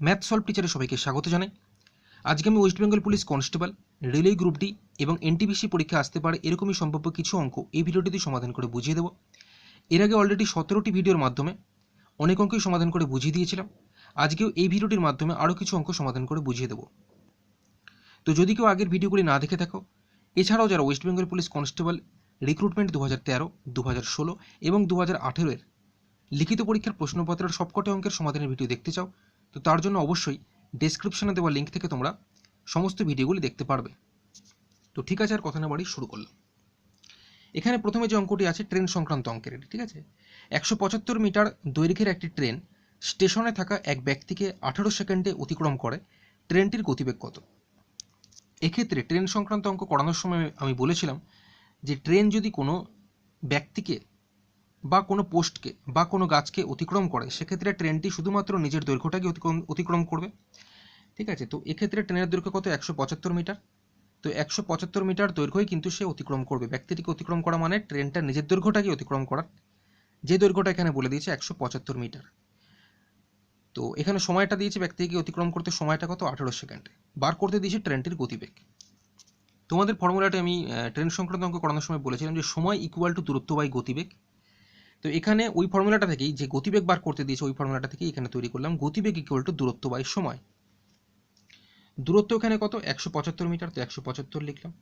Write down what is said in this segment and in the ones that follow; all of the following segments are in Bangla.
ম্যাথ সলভ টিচারে সবাইকে স্বাগত জানাই। আজকে আমি West Bengal police constable, railway group D এবং এনটিপিসি পরীক্ষা আসতে পারে এরকমই সম্ভাব্য কিছু অঙ্ক এই ভিডিওটিতে সমাধান করে বুঝিয়ে দেবো। এর আগে অলরেডি সতেরোটি ভিডিওর মাধ্যমে অনেক অঙ্কই সমাধান করে বুঝিয়ে দিয়েছিলাম। আজকেও এই ভিডিওটির মাধ্যমে আরও কিছু অঙ্ক সমাধান করে বুঝিয়ে দেবো। তো যদি কেউ আগের ভিডিওগুলি না দেখে থাকো, এছাড়াও যারা West Bengal police constable recruitment দু হাজার তেরো দু হাজার ষোলো এবং দু হাজার আঠেরোর লিখিত পরীক্ষার প্রশ্নপত্রের সবকটি অঙ্কের সমাধানের ভিডিও দেখতে চাও তো তার জন্য অবশ্যই ডেসক্রিপশনে দেওয়া লিঙ্ক থেকে তোমরা সমস্ত ভিডিওগুলি দেখতে পারবে। তো ঠিক আছে, আর কথা না বাড়ি শুরু করলাম। এখানে প্রথমে যে অঙ্কটি আছে ট্রেন সংক্রান্ত অঙ্কের ঠিক আছে? একশো পঁচাত্তর মিটার দৈর্ঘ্যের একটি ট্রেন স্টেশনে থাকা এক ব্যক্তিকে আঠারো সেকেন্ডে অতিক্রম করে। ট্রেনটির গতিবেগ কত? এক্ষেত্রে ট্রেন সংক্রান্ত অঙ্ক করানোর সময় আমি বলেছিলাম যে ট্রেন যদি কোনো ব্যক্তিকে বা কোনো পোস্টকে বা কোনো গাছকে অতিক্রম করে, সেক্ষেত্রে ট্রেনটি শুধুমাত্র নিজের দৈর্ঘ্যটাকে অতিক্রম অতিক্রম করবে। ঠিক আছে? তো এক্ষেত্রে ট্রেনের দৈর্ঘ্য কত? একশো পঁচাত্তর মিটার। তো একশো পঁচাত্তর মিটার দৈর্ঘ্যই কিন্তু সে অতিক্রম করবে। ব্যক্তিটিকে অতিক্রম করা মানে ট্রেনটা নিজের দৈর্ঘ্যটাকে অতিক্রম করার। যে দৈর্ঘ্যটা এখানে বলে দিয়েছে, একশো পঁচাত্তর মিটার। তো এখানে সময়টা দিয়েছে ব্যক্তিকে অতিক্রম করতে, সময়টা কত? আঠেরো সেকেন্ডে। বার করতে দিয়েছে ট্রেনটির গতিবেগ। তোমাদের ফর্মুলাটা আমি ট্রেন সংক্রান্ত অঙ্ক করানোর সময় বলেছিলাম যে সময় ইকুয়াল টু দূরত্ব বাই গতিবেগ। তো এখানে ওই ফর্মুলাটা থেকেই, যে গতিবেগ বার করতে দিয়েছে ওই ফর্মুলাটা থেকেই এখানে তৈরি করলাম, গতিবেগ ইকুয়াল টু দূরত্ব বাই সময়। দূরত্ব এখানে কত? একশো পঁচাত্তর মিটার তো একশো পঁচাত্তর লিখলাম।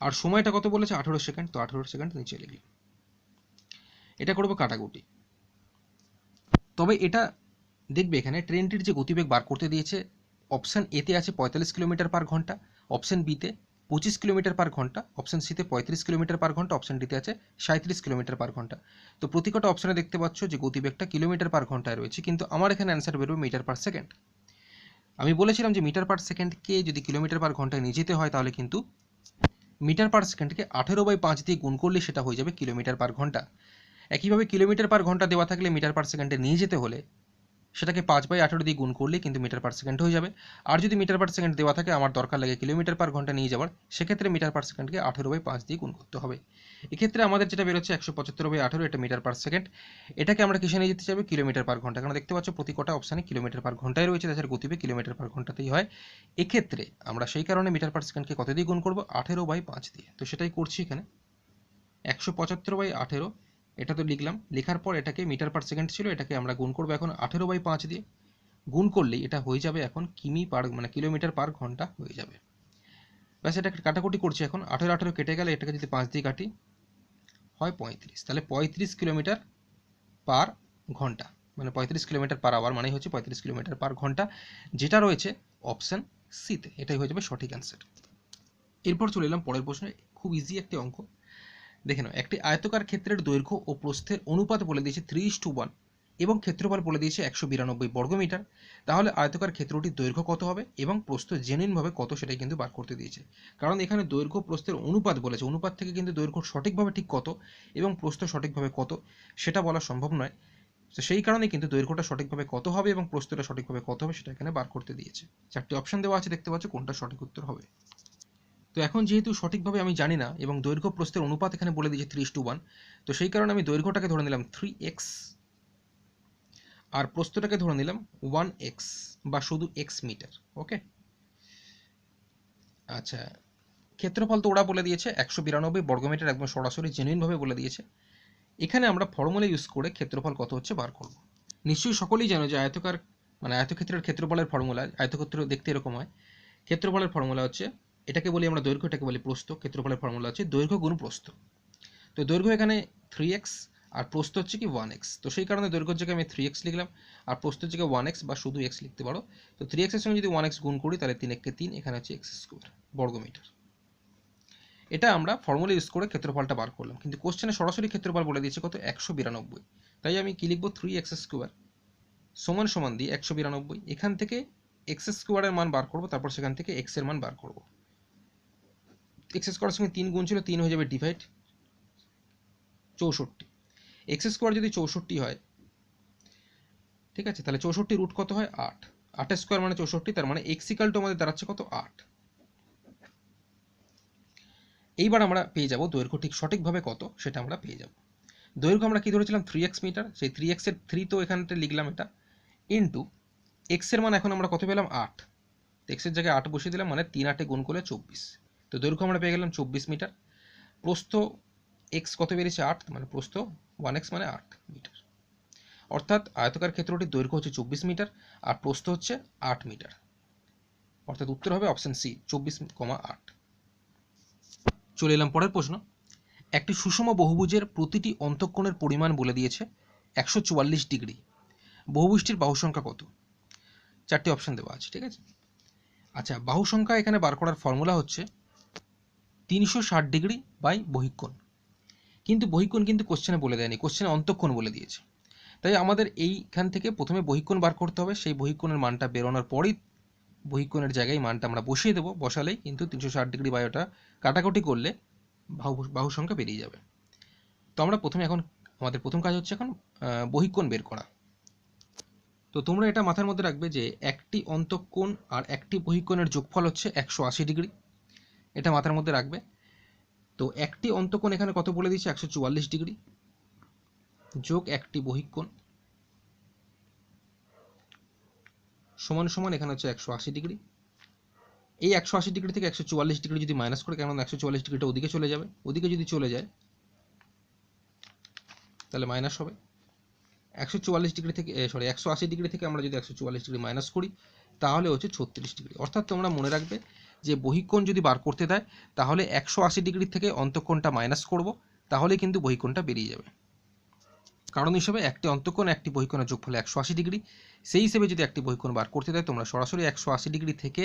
আর সময়টা কত বলেছে? আঠেরো সেকেন্ড তো আঠেরো সেকেন্ড নিচে লিখলাম। এটা করব কাটাকুটি। তবে এটা দেখবে এখানে ট্রেনটির যে গতিবেগ বার করতে দিয়েছে অপশান এতে আছে পঁয়তাল্লিশ কিলোমিটার পার ঘণ্টা অপশান বিতে পঁচিশ কিলোমিটার পার ঘণ্টা অপশান সিতে পঁয়ত্রিশ কিলোমিটার পার ঘণ্টা অপশান ডিতে আছে সাঁত্রিশ কিলোমিটার পার ঘণ্টা। তো প্রতিকটা অপশানে দেখতে পাচ্ছ যে গতিবেগটা কিলোমিটার পার ঘন্টায় রয়েছে, কিন্তু আমার এখানে অ্যান্সার বেরোবে মিটার পার সেকেন্ড আমি বলেছিলাম যে মিটার পার সেকেন্ডকে যদি কিলোমিটার পার ঘন্টায় নিয়ে যেতে হয়, তাহলে কিন্তু মিটার পার সেকেন্ডকে আঠেরো বাই পাঁচ দিয়ে গুণ করলে সেটা হয়ে যাবে কিলোমিটার পার ঘণ্টা। একইভাবে কিলোমিটার পার ঘণ্টা দেওয়া থাকলে মিটার পার সেকেন্ডে নিয়ে যেতে হলে সেটাকে পাঁচ বাই আঠেরো দিয়ে গুণ করলে কিন্তু মিটার পার সেকেন্ড হয়ে যাবে। আর যদি মিটার পার সেকেন্ড দেওয়া থাকে, আমার দরকার লাগে কিলোমিটার পার ঘণ্টা নিয়ে যাওয়ার, সেক্ষেত্রে মিটার পার সেকেন্ডকে আঠেরো বাই পাঁচ দিয়ে গুণ করতে হবে। এক্ষেত্রে আমাদের যেটা বেরোচ্ছে একশো পঁচাত্তর বাই আঠেরো, এটা মিটার পার সেকেন্ড। এটাকে আমরা কিসে নিয়ে যেতে চাইবে? কিলোমিটার পার ঘণ্টা। কারণ দেখতে পাচ্ছ, প্রতি কটা অপশানে কিলোমিটার পার ঘন্টায় রয়েছে, তাছাড়া গতিবে কিলোমিটার পার ঘন্টাতেই হয়। এক্ষেত্রে আমরা সেই কারণে মিটার পার সেকেন্ডকে কত দিয়ে গুণ করব? আঠেরো বাই পাঁচ দিয়ে। তো সেটাই করছি এখানে। একশো পঁচাত্তর বাই আঠেরো এটা তো লিখলাম। লেখার পর এটাকে মিটার পার সেকেন্ড ছিল, এটাকে আমরা গুণ করব এখন আঠেরো বাই পাঁচ দিয়ে। গুণ করলেই এটা হয়ে যাবে এখন কিমি পার মানে কিলোমিটার পার ঘণ্টা হয়ে যাবে। ব্যাস এটা কাটাকুটি করছি এখন। আঠেরো আঠেরো কেটে গেলে এটাকে যদি পাঁচ দিয়ে কাটি, হয় পঁয়ত্রিশ। তাহলে পঁয়ত্রিশ কিলোমিটার পার ঘণ্টা মানে পঁয়ত্রিশ কিলোমিটার পার আওয়ার মানে হচ্ছে পঁয়ত্রিশ কিলোমিটার পার ঘণ্টা। যেটা রয়েছে অপশান সিতে এটাই হয়ে যাবে সঠিক অ্যান্সার। এরপর চলে এলাম পরের প্রশ্নে। খুব ইজি একটি অঙ্ক। দেখে নাও, একটি আয়তকার ক্ষেত্রের দৈর্ঘ্য ও প্রস্থের অনুপাত বলে দিয়েছে থ্রি টু ওয়ান এবং ক্ষেত্রফল বলে দিয়েছে একশো বিরানব্বই বর্গমিটার। তাহলে আয়তকার ক্ষেত্রটির দৈর্ঘ্য কত হবে এবং প্রস্থ জেনুইনভাবে কত সেটাই কিন্তু বার করতে দিয়েছে। কারণ এখানে দৈর্ঘ্য প্রস্থের অনুপাত বলেছে, অনুপাত থেকে কিন্তু দৈর্ঘ্য সঠিকভাবে ঠিক কত এবং প্রস্থ সঠিকভাবে কত সেটা বলা সম্ভব নয়। তো সেই কারণে কিন্তু দৈর্ঘ্যটা সঠিকভাবে কত হবে এবং প্রস্থটা সঠিকভাবে কত হবে সেটা এখানে বার করতে দিয়েছে। চারটি অপশন দেওয়া আছে, দেখতে পাচ্ছ কোনটা সঠিক উত্তর হবে। তো এখন যেহেতু সঠিকভাবে আমি জানি না এবং দৈর্ঘ্য প্রস্থের অনুপাত এখানে বলে দিয়েছে থ্রি টু ওয়ান তো সেই কারণে আমি দৈর্ঘ্যটাকে ধরে নিলাম থ্রি এক্স আর প্রস্থটাকে ধরে নিলাম ওয়ান এক্স বা শুধু এক্স মিটার ওকে আচ্ছা ক্ষেত্রফল তো ওরা বলে দিয়েছে, একশো বিরানব্বই বর্গমিটার একদম সরাসরি জেনুইনভাবে বলে দিয়েছে। এখানে আমরা ফর্মুলা ইউজ করে ক্ষেত্রফল কত হচ্ছে বার করব। নিশ্চয়ই সকলেই জানো যে আয়তকার মানে আয়তক্ষেত্রের ক্ষেত্রফলের ফর্মুলা আয়তক্ষেত্র দেখতে এরকম হয়। ক্ষেত্রফলের ফর্মুলা হচ্ছে এটাকে বলি আমরা দৈর্ঘ্য, এটাকে বলি প্রস্থ, ক্ষেত্রফলের ফর্মুলা হচ্ছে দৈর্ঘ্য গুণ প্রস্থ। তো দৈর্ঘ্য এখানে থ্রি এক্স আর প্রস্থ হচ্ছে কি ওয়ান এক্স তো সেই কারণে দৈর্ঘ্যের জায়গায় আমি থ্রি এক্স লিখলাম, আর প্রস্থ হচ্ছে ওয়ান এক্স বা শুধু এক্স লিখতে পারো। তো থ্রি এক্সের সঙ্গে যদি ওয়ান এক্স গুণ করি, তাহলে তিন একে তিন, এখানে হচ্ছে এক্স স্কোয়ার বর্গমিটার। এটা আমরা ফর্মুলা ইউজ করে ক্ষেত্রফলটা বার করলাম। কিন্তু কোশ্চেনে সরাসরি ক্ষেত্রফল বলে দিয়েছে কত? একশো বিরানব্বই। তাই আমি কি লিখব? থ্রি এক্স স্কোয়ার সমান সমান দিয়ে একশো বিরানব্বই। এখান থেকে এক্স স্কোয়ারের মান বার করব, তারপর সেখান থেকে এক্সের মান বার করব। এক্স স্কোয়ারের সঙ্গে তিন গুণ ছিল, তিন হয়ে যাবে ডিভাইড চৌষট্টি। এক্স স্কোয়ার যদি চৌষট্টি হয়, ঠিক আছে, তাহলে চৌষট্টি রুট কত হয়? আট। আটের স্কোয়ার মানে চৌষট্টি, তার মানে এক্সিকাল টু আমাদের দাঁড়াচ্ছে কত? আট। এইবার আমরা পেয়ে যাব দৈর্ঘ্য ঠিক সঠিকভাবে কত, সেটা আমরা পেয়ে যাব। দৈর্ঘ্য আমরা কি ধরেছিলাম? থ্রি এক্স মিটার সেই থ্রি এক্সের থ্রি তো এখানটা লিখলাম এটা। ইন্টু এক্সের মান এখন আমরা কত পেলাম? আট। এক্সের জায়গায় আট বসিয়ে দিলাম মানে তিন আটে গুণ করলে চব্বিশ। তো দৈর্ঘ্য আমরা পেয়ে গেলাম চব্বিশ মিটার। প্রস্থ এক্স কত বেরিয়েছে? আট মানে প্রস্থ ওয়ান এক্স মানে আট মিটার। অর্থাৎ আয়তকার ক্ষেত্রটির দৈর্ঘ্য হচ্ছে চব্বিশ মিটার আর প্রস্থ হচ্ছে আট মিটার। অর্থাৎ উত্তর হবে অপশন সি চব্বিশ কমা আট। চলে এলাম পরের প্রশ্ন। একটি সুষম বহুভুজের প্রতিটি অন্তঃকোণের পরিমাণ বলে দিয়েছে একশো চুয়াল্লিশ ডিগ্রি। বহুভুজটির বাহু সংখ্যা কত? চারটি অপশন দেওয়া আছে, ঠিক আছে? আচ্ছা বাহু সংখ্যা এখানে বার করার ফর্মুলা হচ্ছে তিনশো ষাট ডিগ্রি বাই বহিকোণ। কিন্তু বহিকোণ কিন্তু কোশ্চেনে বলে দেয়নি কোশ্চেনে অন্তঃকোণ বলে দিয়েছে। তাই আমাদের এইখান থেকে প্রথমে বহিকোণ বার করতে হবে সেই বহিকোণের মানটা বেরোনোর পরই বহিকোণের জায়গায় মানটা আমরা বসিয়ে দেবো বসালেই কিন্তু তিনশো ষাট ডিগ্রি বাই ওটা কাটাকুটি করলে বাহু বাহু সংখ্যা বেরিয়ে যাবে। তো আমরা প্রথমে এখন আমাদের প্রথম কাজ হচ্ছে এখন আহ, বহিকোণ বের করা। তো তোমরা এটা মাথার মধ্যে রাখবে যে একটি অন্তঃকোণ আর একটি বহিকোণের যোগফল হচ্ছে একশো আশি ডিগ্রি। এটা মাথার মধ্যে রাখবে। তো একটি অন্তকোণ এখানে কত বলে দিয়েছে? একশো চুয়াল্লিশ ডিগ্রি। যোগ একটি বহিকোণ। সমান সমান এখানে হচ্ছে একশো আশি ডিগ্রি। এই একশো আশি ডিগ্রি থেকে একশো চুয়াল্লিশ ডিগ্রি যদি মাইনাস করে কেন একশো চুয়াল্লিশ ডিগ্রিটা ওদিকে চলে যাবে। ওদিকে যদি চলে যায়, তাহলে মাইনাস হবে। একশো চুয়াল্লিশ ডিগ্রি থেকে সরি একশো আশি ডিগ্রি থেকে আমরা যদি একশো চুয়াল্লিশ ডিগ্রি মাইনাস করি, তাহলে হচ্ছে ছত্রিশ ডিগ্রি। অর্থাৎ তোমরা মনে রাখবে যে বহিকোণ যদি বার করতে দেয়, তাহলে একশো আশি ডিগ্রি থেকে অন্তঃকোণটা মাইনাস করব, তাহলে কিন্তু বহিকোণটা বেরিয়ে যাবে। কারণ হিসেবে একটি অন্তঃকোণ, একটি বহিকোণের যোগফল একশো আশি ডিগ্রি। সেই হিসেবে যদি একটি বহিকোণ বার করতে দেয়, তোমরা সরাসরি একশো আশি ডিগ্রি থেকে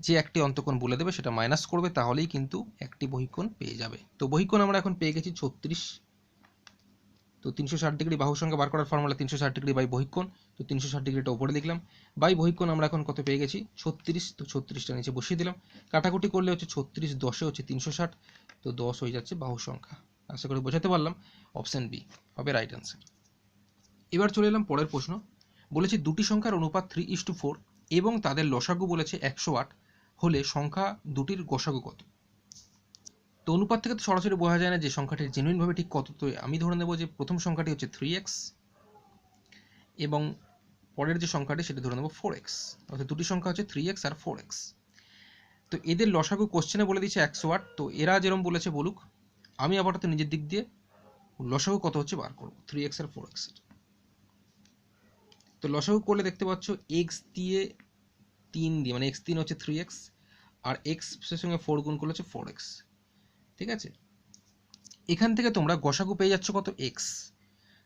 যে একটি অন্তঃকোণ বলে দেবে, সেটা মাইনাস করবে, তাহলেই কিন্তু একটি বহিকোণ পেয়ে যাবে। তো বহিকোণ আমরা এখন পেয়ে গেছি ছত্রিশ তো তিনশো ষাট ডিগ্রি বাহু সংখ্যা বার করার ফর্মুলা তিনশো ষাট ডিগ্রি বাই বহিকোণ, তো তিনশো ষাট ডিগ্রিটা উপরে লিখলাম। বাই বহিকোণ আমরা এখন কত পেয়ে গেছি? ছত্রিশ, তো ছত্রিশটা নিচে বসিয়ে দিলাম। কাটাকুটি করলে হচ্ছে ছত্রিশ, দশে হচ্ছে তিনশো ষাট, তো দশ হয়ে যাচ্ছে বাহু সংখ্যা। আশা করি বোঝাতে পারলাম। অপশন বি হবে রাইট অ্যান্সার এবার চলে এলাম পরের প্রশ্ন। বলেছে দুটি সংখ্যার অনুপাত থ্রি ইস টু ফোর এবং তাদের লসাগু বলেছে একশো আট, হলে সংখ্যা দুটির গোসাগু কত? তো অনুপাত থেকে তো সরাসরি বোঝা যায় না যে সংখ্যাটি জেনুইনভাবে ঠিক কত। তো আমি ধরে নেব যে প্রথম সংখ্যাটি হচ্ছে থ্রি এক্স এবং পরের যে সংখ্যাটি সেটা ধরে নেব ফোর এক্স অর্থাৎ দুটি সংখ্যা হচ্ছে থ্রি এক্স আর ফোর এক্স তো এদের লসাগু কোশ্চেনে বলে দিচ্ছে একশো আট তো এরা যেরকম বলেছে বলুক, আমি আপাতত নিজের দিক দিয়ে লসাগু কত হচ্ছে বার করব থ্রি এক্স আর ফোর এক্স তো লসাগু করলে দেখতে পাচ্ছ এক্স দিয়ে তিন দিয়ে মানে এক্স তিন হচ্ছে থ্রি এক্স আর এক্সের সঙ্গে ফোর গুণ করলে হচ্ছে ফোর এক্স ঠিক আছে? এখান থেকে তোমরা গসাগু পেয়ে যাচ্ছ কত? এক্স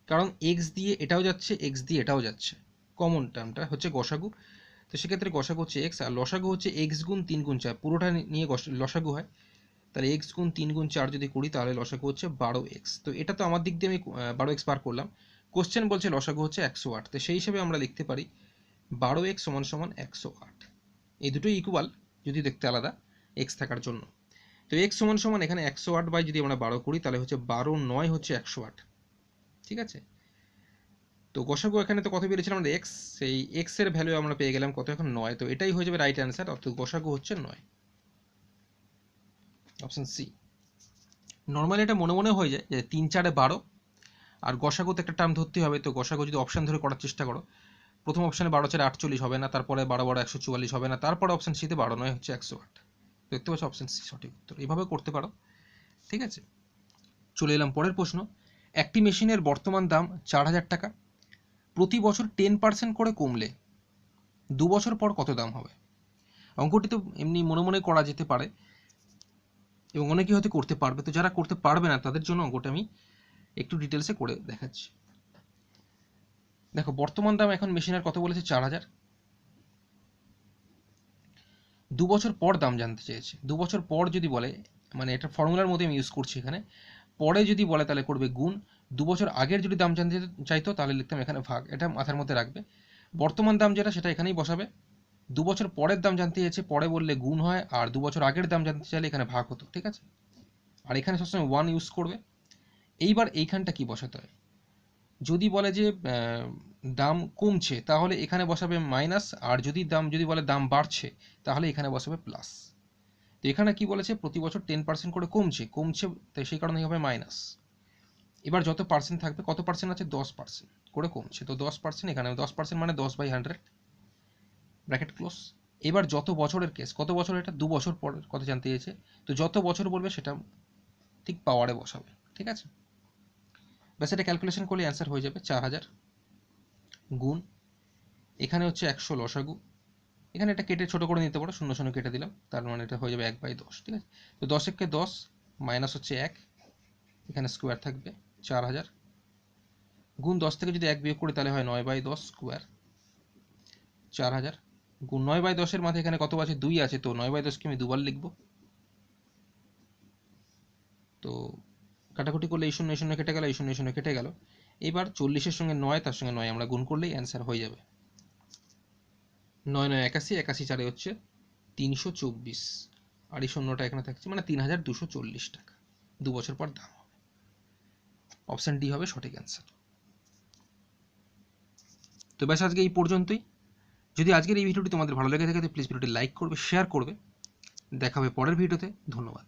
কারণ এক্স দিয়ে এটাও যাচ্ছে এক্স দিয়ে এটাও যাচ্ছে। কমন টার্মটা হচ্ছে গসাগু। তো সেক্ষেত্রে গসাগু হচ্ছে এক্স আর লসাগু হচ্ছে এক্স গুণ তিন গুণ চার। পুরোটা নিয়ে লসাগু হয়। তাহলে এক্স গুণ তিন গুণ চার যদি করি, তাহলে লসাগু হচ্ছে বারো এক্স তো এটা তো আমার দিক দিয়ে আমি বারো এক্স পার করলাম। কোশ্চেন বলছে লসাগু হচ্ছে একশো আট। তো সেই হিসেবে আমরা লিখতে পারি বারো এক্স সমান সমান একশো আট। এই দুটোই ইকুয়াল যদি দেখতে আলাদা এক্স থাকার জন্য। তো এক্স সমান সমান এখানে একশো আট বাই যদি আমরা বারো করি, তাহলে হচ্ছে বারো নয় হচ্ছে একশো আট। ঠিক আছে? তো গসাগু এখানে তো কত পেয়েছিলাম আমরা এক্স সেই এক্সের ভ্যালু আমরা পেয়ে গেলাম কত? এখন নয়। তো এটাই হয়ে যাবে রাইট অ্যান্সার অর্থাৎ গসাগু হচ্ছে নয়। অপশান সি নর্মালি এটা মনে মনে হয়ে যায় যে তিন চারে বারো, আর গসাগুতে একটা টার্ম ধরতে হবে। তো গসাগু যদি অপশান ধরে করার চেষ্টা করো, প্রথম অপশানে বারো চারে আটচল্লিশ হবে না, তারপরে বারো বারো একশো চুয়াল্লিশ হবে না, তারপরে অপশান সিতে বারো নয় হচ্ছে একশো আট। দেখতে পাচ্ছ অপশন সি সঠিক উত্তর। এভাবে করতে পারো। ঠিক আছে? চলে এলাম পরের প্রশ্ন। একটি মেশিনের বর্তমান দাম চার হাজার টাকা। প্রতি বছর টেন পার্সেন্ট করে কমলে দু বছর পর কত দাম হবে? অঙ্কটি তো এমনি মনে মনে করা যেতে পারে এবং অনেকেই হয়তো করতে পারবে। তো যারা করতে পারবে না, তাদের জন্য অঙ্কটা আমি একটু ডিটেলসে করে দেখাচ্ছি। দেখো, বর্তমান দাম এখন মেশিনের কত বলেছে? চার হাজার। দু বছর পর দাম জানতে চেয়েছে। দু বছর পর যদি বলে মানে এটা ফর্মুলার মধ্যে আমি ইউজ করছি এখানে, পরে যদি বলে তাহলে করবে গুণ, দু বছর আগের যদি দাম জানতে চাইতো তাহলে লিখতাম এখানে ভাগ, এটা মাথার মধ্যে রাখবে। বর্তমান দাম যেটা, সেটা এখানেই বসাবে। দু বছর পরের দাম জানতে চাইছে পরে বললে গুণ হয়, আর দু বছর আগের দাম জানতে চাইলে এখানে ভাগ হতো, ঠিক আছে? আর এখানে সবসময় ওয়ান ইউজ করবে। এইবার এইখানটা কি বসাতে হয়? যদি বলে যে দাম কমছে, তাহলে এখানে বসাবে মাইনাস আর যদি দাম, যদি বলে দাম বাড়ছে, তাহলে এখানে বসাবে প্লাস তো এখানে কি বলেছে? প্রতি বছর টেন পার্সেন্ট করে কমছে কমছে তাই সেই কারণে হবে মাইনাস এবার যত পার্সেন্ট থাকবে, কত পার্সেন্ট আছে? দশ পার্সেন্ট করে কমছে, তো দশ পার্সেন্ট এখানে, দশ পার্সেন্ট মানে দশ বাই হান্ড্রেড ব্র্যাকেট ক্লোজ এবার যত বছরের কেস কত বছর এটা? দু বছর পরের কথা জানতে চেয়েছে, তো যত বছর বলবে সেটা ঠিক পাওয়ারে বসাবে, ঠিক আছে? ব্যাস, এটা ক্যালকুলেশন করলে অ্যান্সার হয়ে যাবে চার হাজার। গুণ। এখানে হচ্ছে একশো লসাগু। এখানে এটা কেটে ছোটো করে নিতে পারো, শূন্য শূন্য কেটে দিলাম। তার মানে এটা হয়ে যাবে এক বাই দশ, ঠিক আছে? তো দশ একে দশ মাইনাস হচ্ছে এক। এখানে স্কোয়ার থাকবে চার হাজার। গুণ দশ থেকে যদি এক বিয়োগ করি তাহলে হয় নয় বাই দশ স্কোয়ার চার হাজার। গুণ নয় বাই দশের মাথায় এখানে কত আছে? দুই আছে। তো নয় বাই দশকে আমি দুবার লিখব। তো কাটাকুটি করলে এই শূন্য শূন্য কেটে গেল, এই শূন্য শূন্য কেটে গেল। এবার চল্লিশের সঙ্গে নয়, তার সঙ্গে নয় আমরা গুণ করলেই অ্যান্সার হয়ে যাবে। নয় নয়, একাশি একাশি চারে হচ্ছে তিনশো চব্বিশ। এই শূন্যটা এখানে থাকছে মানে তিন হাজার দুশো চল্লিশ টাকা। দু বছর পর দাম হবে। অপশান ডি হবে সঠিক অ্যান্সার তো ব্যাস আজকে এই পর্যন্তই। যদি আজকের এই ভিডিওটি তোমাদের ভালো লেগে থাকে, তো প্লিজ ভিডিওটি লাইক করবে শেয়ার করবে। দেখা হবে পরের ভিডিওতে। ধন্যবাদ।